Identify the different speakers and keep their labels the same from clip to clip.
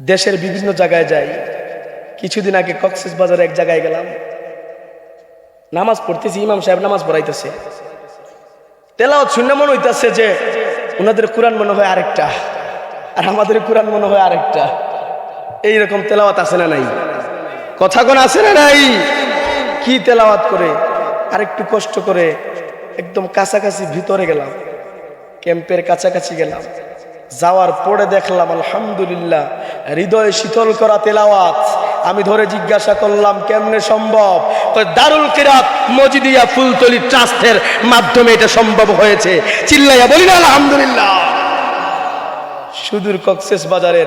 Speaker 1: দেশের বিভিন্ন জায়গায় যাই। কিছুদিন আগে কক্সেস বাজারে এক জায়গায় গেলাম। নামাজ পড়তেছি, ইমাম সাহেব নামাজ পড়াইতেছে। তেলাওয়াত শূন্য মনে হইতেছে যে ওনাদের কোরআন মনে হয় আরেকটা, আর আমাদের কোরআন মনে হয় আরেকটা। এইরকম তেলাওয়াত আছে না নাই? কথা কোন আছে না নাই? কি তেলাওয়াত করে? আরেকটু কষ্ট করে একদম কাছাকাছি ভিতরে গেলাম। ক্যাম্পের কাছাকাছি গেলাম। যাওয়ার পরে দেখলাম, আলহামদুলিল্লাহ, হৃদয় শীতল করা তেলাওয়াত। আমি ধরে জিজ্ঞাসা করলাম, কেমনে সম্ভব? দারুল কিরাত, মজিদিয়া ফুলতলি ট্রাস্টের মাধ্যমে এটা সম্ভব হয়েছে। চিল্লাইয়া বলি না আলহামদুলিল্লাহ। সুদূর কক্সেস বাজারের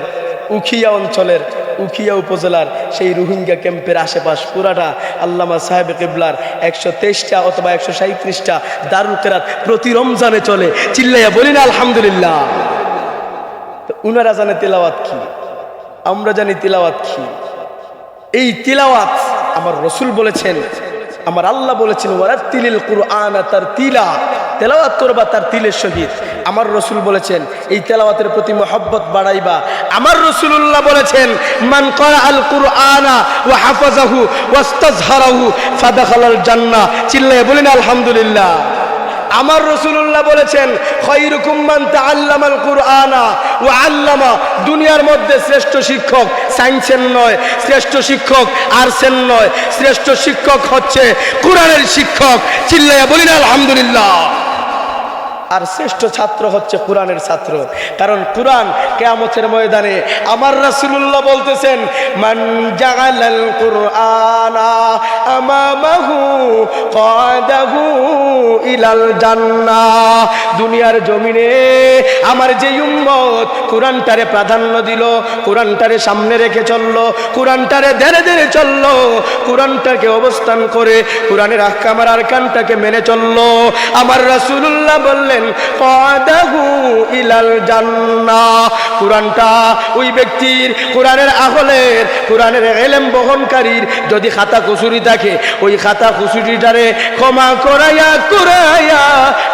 Speaker 1: উখিয়া অঞ্চলের, উখিয়া উপজেলার সেই রোহিঙ্গা ক্যাম্পের আশেপাশ পুরাটা আল্লামা সাহেব কিবলার একশো তেইশটা অথবা একশো সাঁত্রিশটা দারুল কেরাত প্রতি রমজানে চলে। চিল্লাইয়া বলি না আলহামদুলিল্লাহ। উনারা জানে তিলাওয়াত কি? আমরা জানি তিলাওয়াত কি? এই তিলাওয়াত আমার রসুল বলেছেন, আমার আল্লাহ বলেছেন ওরা ওয়ারাত্তিলিল কুরআন তার তিলা তেলাওয়াত করবা তার তিলের সহিত। আমার রসুল বলেছেন, এই তেলাওয়াতের প্রতি মহব্বত বাড়াইবা। আমার রসুল্লাহ বলেছেন, মান করা আল কুরআনা ওয়া হাফাজাহু ওয়াস্তাজহারাহু ফাদাখালাল জান্নাহ। চিল্লায়ে বলেন আলহামদুলিল্লাহ। আমার রসুল্লাহ বলেছেন কুরআনা ও দুনিয়ার মধ্যে শ্রেষ্ঠ শিক্ষক সায়েন্সের নয়, শ্রেষ্ঠ শিক্ষক আর্টসের নয়, শ্রেষ্ঠ শিক্ষক হচ্ছে কোরআনের শিক্ষক। চিল্লাইয়া বলি না আলহামদুলিল্লাহ। আর শ্রেষ্ঠ ছাত্র হচ্ছে কোরআনের ছাত্র। কারণ কোরআন কেয়ামতের ময়দানে আমার রাসূলুল্লাহ বলতেছেন ইলাল জান্নাহ দুনিয়ার জমিনে আমার যে উম্মত কোরআনটারে প্রাধান্য দিল, কোরআনটারে সামনে রেখে চলল, কোরআনটারে ধীরে ধীরে চলল, কোরআনটাকে অবস্থান করে কোরআনের আহকামার আরকানটাকে মেনে চলল। আমার রাসূলুল্লাহ বললেন কোরআনটা ওই ব্যক্তির কোরআনের আহলের, কোরআনের এলেম বহনকারীর যদি খাতা কুসুরি থাকে ওই খাতা কুসুরিটারে ক্ষমা করাইয়া করাইয়া,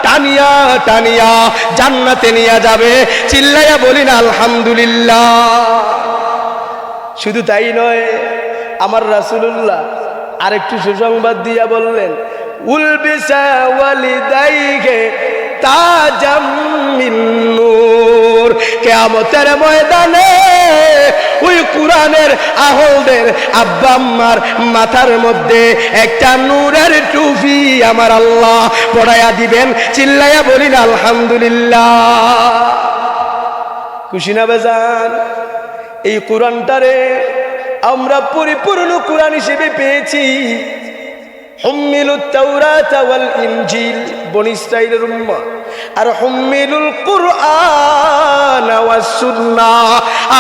Speaker 1: টানিয়া টানিয়া জান্নাতে নিয়ে যাবে। চিল্লাইয়া বলি না, আলহামদুলিল্লাহ। শুধু তাই নয়, আমার রাসূলুল্লাহ আরেকটু সুসংবাদ দিয়া বললেন, উলবিসা ওয়ালিদাইকে কিয়ামতের ময়দানে ওই কোরআনের আহলদের আব্বা আম্মার মাথার মধ্যে একটা নূরের টুপি আমার আল্লাহ পড়াইয়া দিবেন, চিল্লাইয়া বলিন, আলহামদুলিল্লাহ। খুশি না বেজান? এই কোরআনটারে আমরা পরিপূর্ণ কোরআন হিসেবে পেয়েছি। আর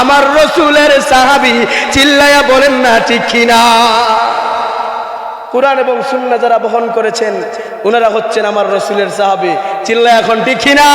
Speaker 1: আমার রাসূলের সাহাবী চিল্লায়া বলেন না, ঠিক কিনা? কোরআন এবং সুন্না যারা বহন করেছেন ওনারা হচ্ছেন আমার রসুলের সাহাবি। চিল্লা এখন ঠিক কিনা?